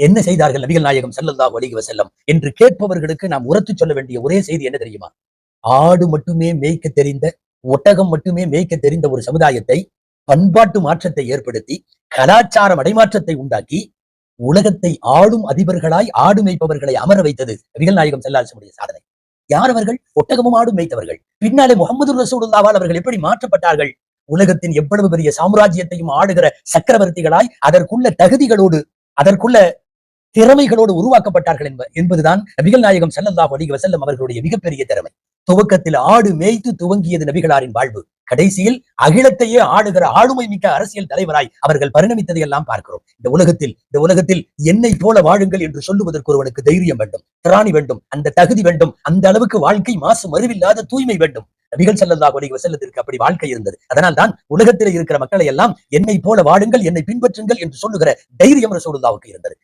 என்ன செய்தார்கள் நபிகள் நாயகம் ஸல்லல்லாஹு வலிக செல்லம் என்று கேட்பவர்களுக்கு நாம் உரத்து சொல்ல வேண்டிய ஒரே செய்தி என்ன தெரியுமா? ஆடு மட்டுமே மேய்க்க தெரிந்த ஒட்டகம் மட்டுமே மேய்க்க தெரிந்த ஒரு சமுதாயத்தை பண்பாட்டு மாற்றத்தை ஏற்படுத்தி கலாச்சார மடைமாற்றத்தை உண்டாக்கி உலகத்தை ஆளும் அதிபர்களாய் ஆடு மேய்ப்பவர்களை அமர வைத்தது நபிகள் நாயகம் செல்லாசமுடைய சாதனை. யார் அவர்கள்? ஒட்டகமும் ஆடும் மேய்த்தவர்கள். பின்னாலே முகமது ரசூலுல்லாவால் அவர்கள் எப்படி மாற்றப்பட்டார்கள்? உலகத்தின் எவ்வளவு பெரிய சாம்ராஜ்யத்தையும் ஆடுகிற சக்கரவர்த்திகளாய் அதற்குள்ள தகுதிகளோடு அதற்குள்ள திறமைகளோடு உருவாக்கப்பட்டார்கள் என்ப என்பதுதான் நபிகள் நாயகம் செல்லல்லாஹ் அலைஹி வசல்லம் அவர்களுடைய மிகப்பெரிய திறமை. துவக்கத்தில் ஆடு மேய்த்து துவங்கியது நபிகளாரின் வாழ்வு. கடைசியில் அகிலத்தையே ஆடுகிற ஆளுமை மிக்க அரசியல் தலைவராய் அவர்கள் பரிணமித்ததை எல்லாம் பார்க்கிறோம். இந்த உலகத்தில் இந்த உலகத்தில் என்னை போல வாழுங்கள் என்று சொல்லுவதற்கு ஒருவனுக்கு தைரியம் வேண்டும் திராணி வேண்டும் அந்த தகுதி வேண்டும் அந்த அளவுக்கு வாழ்க்கை மாசு மறுவில்லாத தூய்மை வேண்டும். நபிகள் செல்லல்லா ஒலி வசல்லத்திற்கு அப்படி வாழ்க்கை இருந்தது. அதனால் தான் உலகத்தில் இருக்கிற மக்களை எல்லாம் என்னை போல வாழுங்கள் என்னை பின்பற்றுங்கள் என்று சொல்லுகிற தைரியம் ரசூலுல்லாவுக்கு இருந்தது.